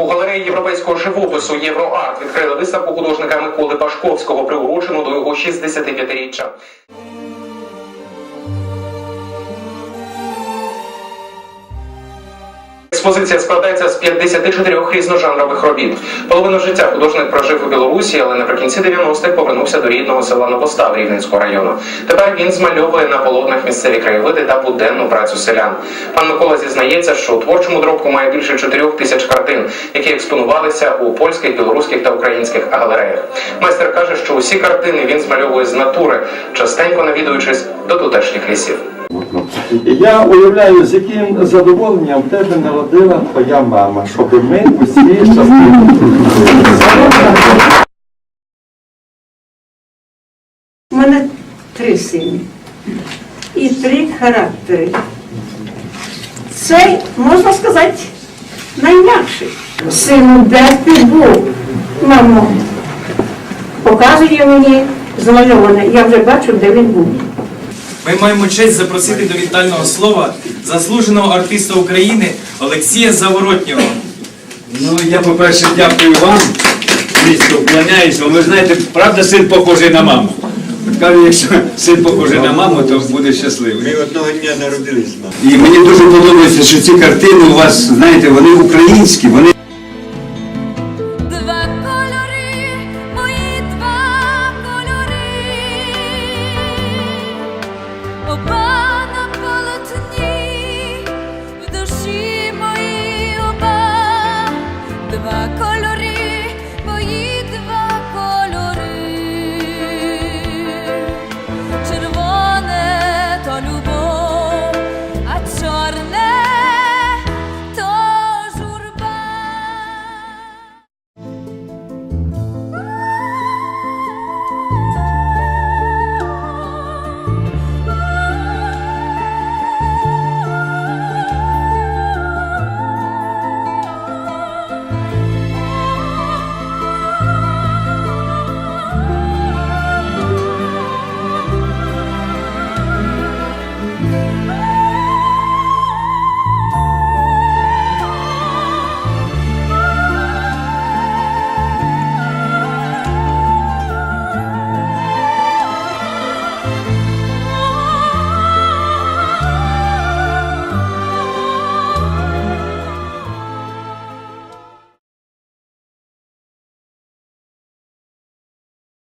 у галереї європейського живопису Євроарт відкрили виставку художника Миколи Пашковського, приурочену до його 65-річчя. Експозиція складається з 54 різножанрових робіт. Половину життя художник прожив у Білорусі, але наприкінці 90-х повернувся до рідного села Новостав Рівненського району. Тепер він змальовує на полотнах місцеві краєвиди та буденну працю селян. Пан Микола зізнається, що у творчому дробку має більше 4 тисяч картин, які експонувалися у польських, білоруських та українських галереях. Майстер каже, що усі картини він змальовує з натури, частенько навідуючись до тутешніх лісів. І я уявляю, з яким задоволенням тебе народила твоя мама, щоб ми усі щасливі. У мене три сини і три характери. Цей, можна сказати, найм'якший. Сину, де ти був? Мамо, показує мені змальоване. Я вже бачу, де він був. Ми маємо честь запросити до вітального слова заслуженого артиста України Олексія Заворотнього. Ну, я, по-перше, дякую вам, місто, вклоняюсь вам. Ви знаєте, правда, син похожий на маму. От якщо син похожий на маму, то буде щасливий. Ми одного дня народились. І мені дуже подобається, що ці картини у вас, знаєте, вони українські, вони Бої.